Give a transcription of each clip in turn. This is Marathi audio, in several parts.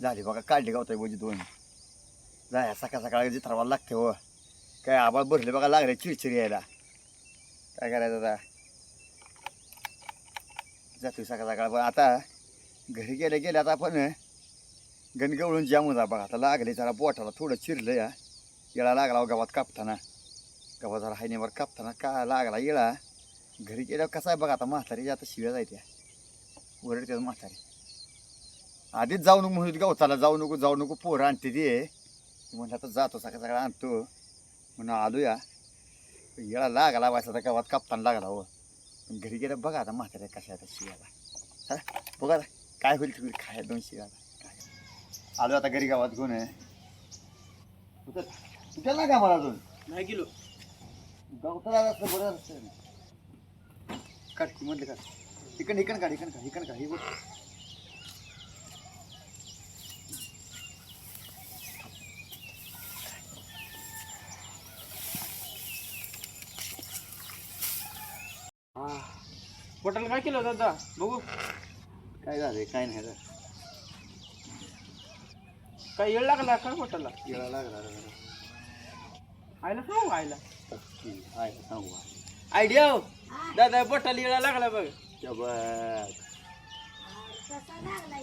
झाली बघा काढली गावताय बोजी दोन. जाया सकाळ सकाळ जिथरावाला लागते हो. काय आबाळ भरले बघा लागले चिडचिड यायला. काय करायचं आता? जातो सकाळ सकाळ. पण आता घरी गेले गेले आता आपण गणगवळून जाम जा बघा. आता लागले जरा बोटाला थोडं चिरलं या. येळा लागला हो गावात कापताना. गावात जरा हायनेवर कापताना का लागला येळा? घरी गेल्यावर कसा आहे बघा आता म्हातारी आता शिव्या जायत्या ओरडते म्हातारी आधीच जाऊ नको म्हणून गावताला जाऊ नको जाऊ नको पोरं आणते ते. म्हणलं आता जातो सकाळ सकाळ आणतो. म्हणून आलो या येळा लागला वायचा आता गावात कापताना लागला हो. पण घरी गेलं बघा आता म्हाताऱ्या कशा आता शिव्याला हा बघा आता काय होईल तुम्ही खाय दोन शिव्याला काय आलो आता घरी गावात कुठं? कुठं ना का मला अजून? नाही गेलो. गावताला असतं बरं असतं. काढ म्हटलं काढ. इकडं इकडं काढ इकडं काढ इकडं काढ हे बघ. पोटाला काय केलं दादा बघू काय झालंय काय नाही झालं काय येळ लागला का पोटाला येळा लागला रे जरा. आयला सांगू आयला. आहे का सांगू. आयडिया दादा पोटाला येळा लागला बघ त्या बघ. लागला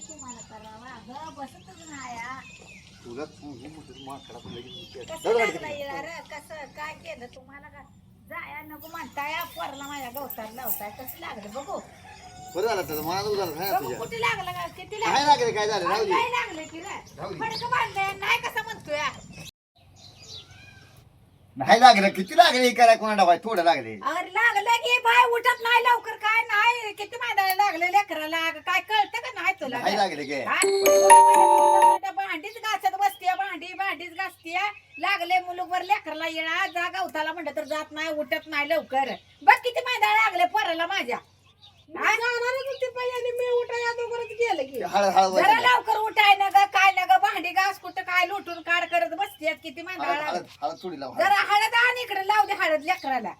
तुम्हाला करावा बसतच हा. तुला सांगू माकडा पण लगेच विचार. कसं लागला यार कसं काय केलं तुम्हाला का जाया नको म्हणताय पोरला माझ्या गवताला लावताय कसं लागलं बघू? बरं झालं त्याचं मला झालं काय बघू तुझ्या? कुठे लागलं का किती काय लागलं? लागले काय झालं? राहू दे. काय लागलं की राहू दे. फडक बांधलंय नाही कसं म्हणतोय? नाही लागलं किती लागले हे कराय कोणा डबाय थोडं लागले. अरे लागलं की बाय उठत नाही लवकर काय नाही किती माहिती लागलं लेकराला काय कळतं का नाही तुला? नाही लागले काय काय? लागले मुलूकवर लेकराला येळा जा गवताला म्हणलं तर जात नाही उठत नाही लवकर. बघ किती मैदा लागले पोराला माझ्या. मी उठाय गेलं की. हळद हळद जरा. लवकर उठाय ना ग काय ना ग भांडी घास कुठं काय लुटून काढ करत बसते किती मैदा हळद लागले. हळद हळद थोडी लाव हळद. जरा हळद आण इकडे लावू दे हळद लेकराला.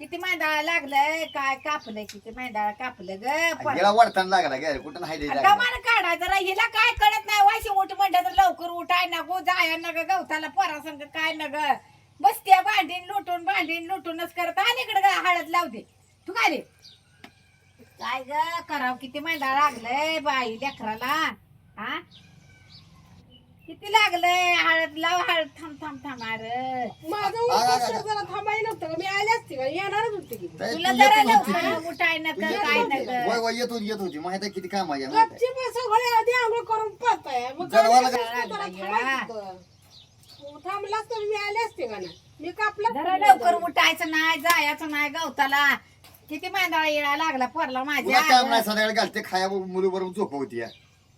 किती मैदा लागलंय? काय कापलंय? किती मैदा कापलं ग. गेला वाढताना लागला काय कुठं नाही ते लागलं. गमान काढा जरा हिला काय कळत नाही? वाशी उठ म्हणलं तर लवकर उठाय ना गो जाया ना ग गवताला पोरा संग काय ना ग? बसत्या भांडीन लुटून भांडीन लुटूनच करत आणि इकडे ग हळद लाव दे. तू काय रे? काय ग कराव किती मैदा लागलंय बाई लेकराला? हा किती लागलंय? हळद लाव हळद थांब थांब थांब अरे माझं आ, आ, आ, उपास जरा थांबायला नव्हतं का? मी आले असते का? येणारच होते की ताई, तुला तू जरा येत होती. लवकर उठाय ना तू ग येत काय ना होती. ग वय वय येत होती येत होती. माहिती आहे किती काम आहे माहिती आहे. गपची पैसे घोडे आधी आंघोळ करून पाहताय मग काय जरा वाला करायचं? जरा थांबायचं होतं. थांबलाच तर मी आले असते का नाही? मी कापला जरा लवकर उठायचं नाही जायचं नाही गवताला. किती मैदा येळा लागला पोरला तुला काम नाही माझ्या संध्याकाळी घालते खाया मुली बरोबर झोपवती या.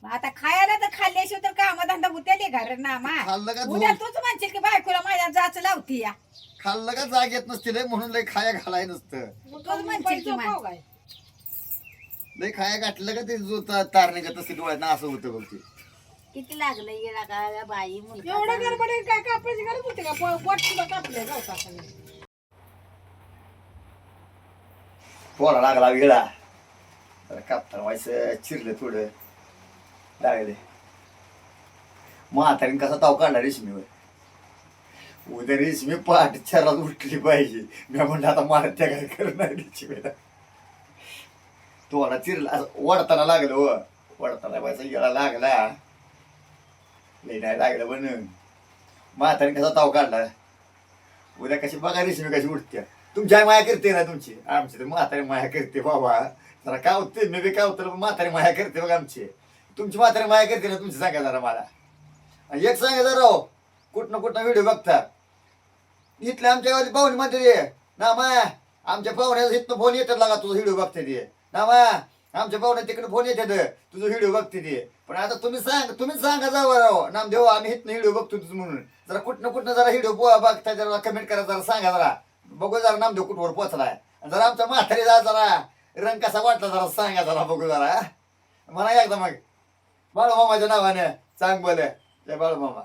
आता खायला तर खाल्ल्याशिवाय तर काम धंदा होते का रे नामा खाल्लं का उद्या तूच म्हणशील की बायकोला माझ्या जाच लावती या. खाल्लं का जाग येत नसते? लय म्हणून लय खाया घालाय नसतं. तूच म्हणशील की लय खाया घातलं का ते जो ता- तार निघत असते डोळ्यात असं होतं बघ ते किती लागलं येळा का बाई एवढं मुलगा गडबडी काय कापायची गरज होती का? पो- पोट सुद्धा कापले गवता पोरा लागला वेळा जरा कापताना व्हायचं चिरलं थोडं. लागले. म्हातारीने कसा ताव काढला रेशमीवर. उद्या रेशमी पहाटे चारात उठली पाहिजे. मी म्हणलं आता मला त्या काय करणार रेशमीला? तोडा चिरला वडताना लागलं हो. व वडताना व्हायचा येळा लागला. लई नाही लागलं पण म्हातारीने कसा ताव काढला? उद्या कशी बघा रेशमी कशी उठत्या. तुमची आई माया करते ना तुमची? आमची तर म्हातारी माया करते बाबा. जरा काय होते मी बी काय होतं म्हातारी माया करते बघा आमची. तुमची म्हातारी माया करते ना तुमची सांगा जरा मला. आणि एक सांगा जरा राव कुठनं कुठनं व्हिडिओ बघता. इथल्या आमच्या गावात पाहुणे म्हणते ते ना माया आमच्या पाहुण्या इथनं फोन येतात लागा तुझा व्हिडिओ बघते ते. ना माया आमच्या पाहुण्या तिकडे फोन येतात तुझं व्हिडिओ बघते ते. पण आता तुम्ही सांग तुम्हीच सांगा जावं राव हो. नामदेव आम्ही इथनं व्हिडिओ बघतो तुझं म्हणून. जरा कुठनं कुठनं जरा व्हिडिओ बघता जरा कमेंट करा जरा सांगा जरा. बघू जरा नामदेव कुठवर पोचलाय आणि जरा आमच्या म्हातारी जा जरा रंग कसा वाटला जरा सांगा जरा बघू जरा. म्हणा एकदा मग बाळू मामाच्या नावाने सांग बोल जय बाळू मामा